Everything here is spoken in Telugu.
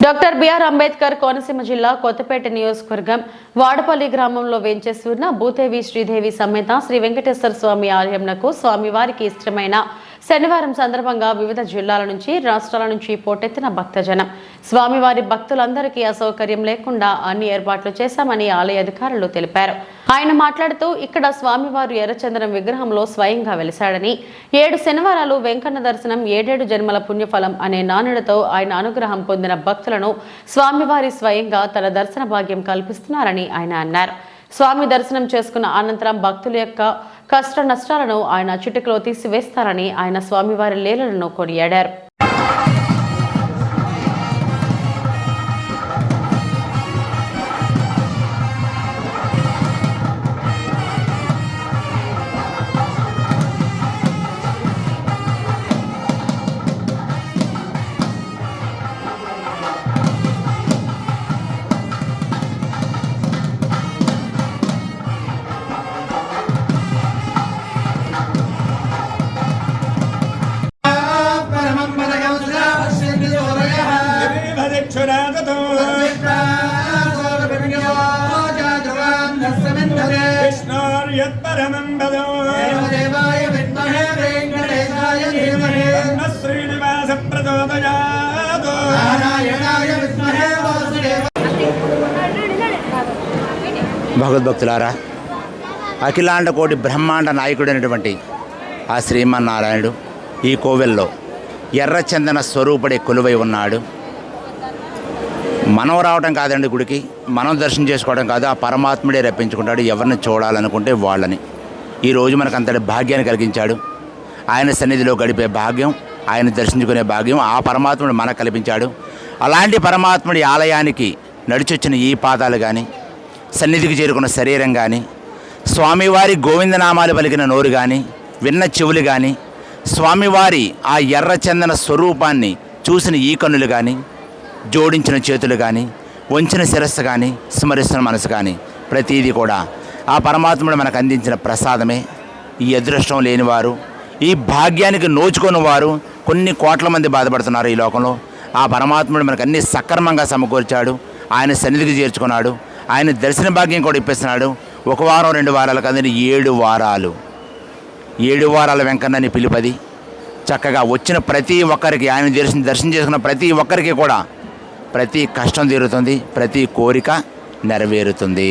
డాక్టర్ బిఆర్ అంబేద్కర్ కోనసీమ జిల్లా కొత్తపేట నియోజకవర్గం వాడపల్లి గ్రామంలో వేంచేస్తున్న భూదేవి శ్రీదేవి సమేత శ్రీ వెంకటేశ్వర స్వామి ఆలయంనకు స్వామివారికి ఇష్టమైన శనివారం సందర్భంగా వివిధ జిల్లాల నుంచి రాష్ట్రాల నుంచి పోటెత్తిన భక్తజనం. స్వామివారి భక్తులందరికీ అసౌకర్యం లేకుండా అన్ని ఏర్పాట్లు చేశామని ఆలయ అధికారులు తెలిపారు. ఆయన మాట్లాడుతూ ఇక్కడ స్వామివారు ఎర్రచందనం విగ్రహంలో స్వయంగా వెలిశాడని ఏడు శనివారాలు వెంకన్న దర్శనం ఏడేడు జన్మల పుణ్యఫలం అనే నానుడితో ఆయన అనుగ్రహం పొందిన భక్తులను స్వామివారి స్వయంగా తన దర్శన భాగ్యం కల్పిస్తున్నారని ఆయన అన్నారు. స్వామి దర్శనం చేసుకున్న అనంతరం భక్తుల యొక్క కష్ట నష్టాలను ఆయన చిటికలో తీసివేస్తారని ఆయన స్వామివారి లీలలను కొనియాడారు. भदिक्षुरागतो विष्णोर्यत्परमं पदो देवाय विद्महे वेङ्कटेशाय धीमहि तन्नः श्रीनिवासप्रचोदयात् नारायणाय विद्महे वासुदेव భగవద్భక్తులారా అఖిలాండ కోటి బ్రహ్మాండ నాయకుడైనటువంటి ఆ శ్రీమన్నారాయణుడు ఈ కోవెల్లో ఎర్రచందన స్వరూపుడే కొలువై ఉన్నాడు మనం రావటం కాదండి గుడికి. మనం దర్శనం చేసుకోవడం కాదు ఆ పరమాత్ముడే రప్పించుకుంటాడు ఎవరిని చూడాలనుకుంటే వాళ్ళని. ఈరోజు మనకు అంతటి భాగ్యాన్ని కలిగించాడు. ఆయన సన్నిధిలో గడిపే భాగ్యం ఆయన దర్శించుకునే భాగ్యం ఆ పరమాత్ముడు మనకు కల్పించాడు. అలాంటి పరమాత్ముడి ఆలయానికి నడిచొచ్చిన ఈ పాదాలు కానీ సన్నిధికి చేరుకున్న శరీరం కానీ స్వామివారి గోవిందనామాలు పలికిన నోరు కానీ విన్న చెవులు కానీ స్వామివారి ఆ ఎర్రచందన స్వరూపాన్ని చూసిన ఈ కన్నులు కానీ జోడించిన చేతులు కానీ వంచిన శిరస్సు కానీ స్మరిస్తున్న మనసు కానీ ప్రతీది కూడా ఆ పరమాత్ముడు మనకు అందించిన ప్రసాదమే. ఈ అదృష్టం లేనివారు ఈ భాగ్యానికి నోచుకున్న వారు కొన్ని కోట్ల మంది బాధపడుతున్నారు ఈ లోకంలో. ఆ పరమాత్ముడు మనకు అన్ని సక్రమంగా సమకూర్చాడు. ఆయన సన్నిధికి చేర్చుకున్నాడు. ఆయన దర్శన భాగ్యం కూడా ఇప్పిస్తున్నాడు. ఒక వారం రెండు వారాలు కాదని ఏడు వారాలు. ఏడు వారాల వెంకన్నని పిలుపది. చక్కగా వచ్చిన ప్రతి ఒక్కరికి ఆయన దర్శనం దర్శనం చేసుకున్న ప్రతి ఒక్కరికి కూడా ప్రతి కష్టం తీరుతుంది ప్రతి కోరిక నెరవేరుతుంది.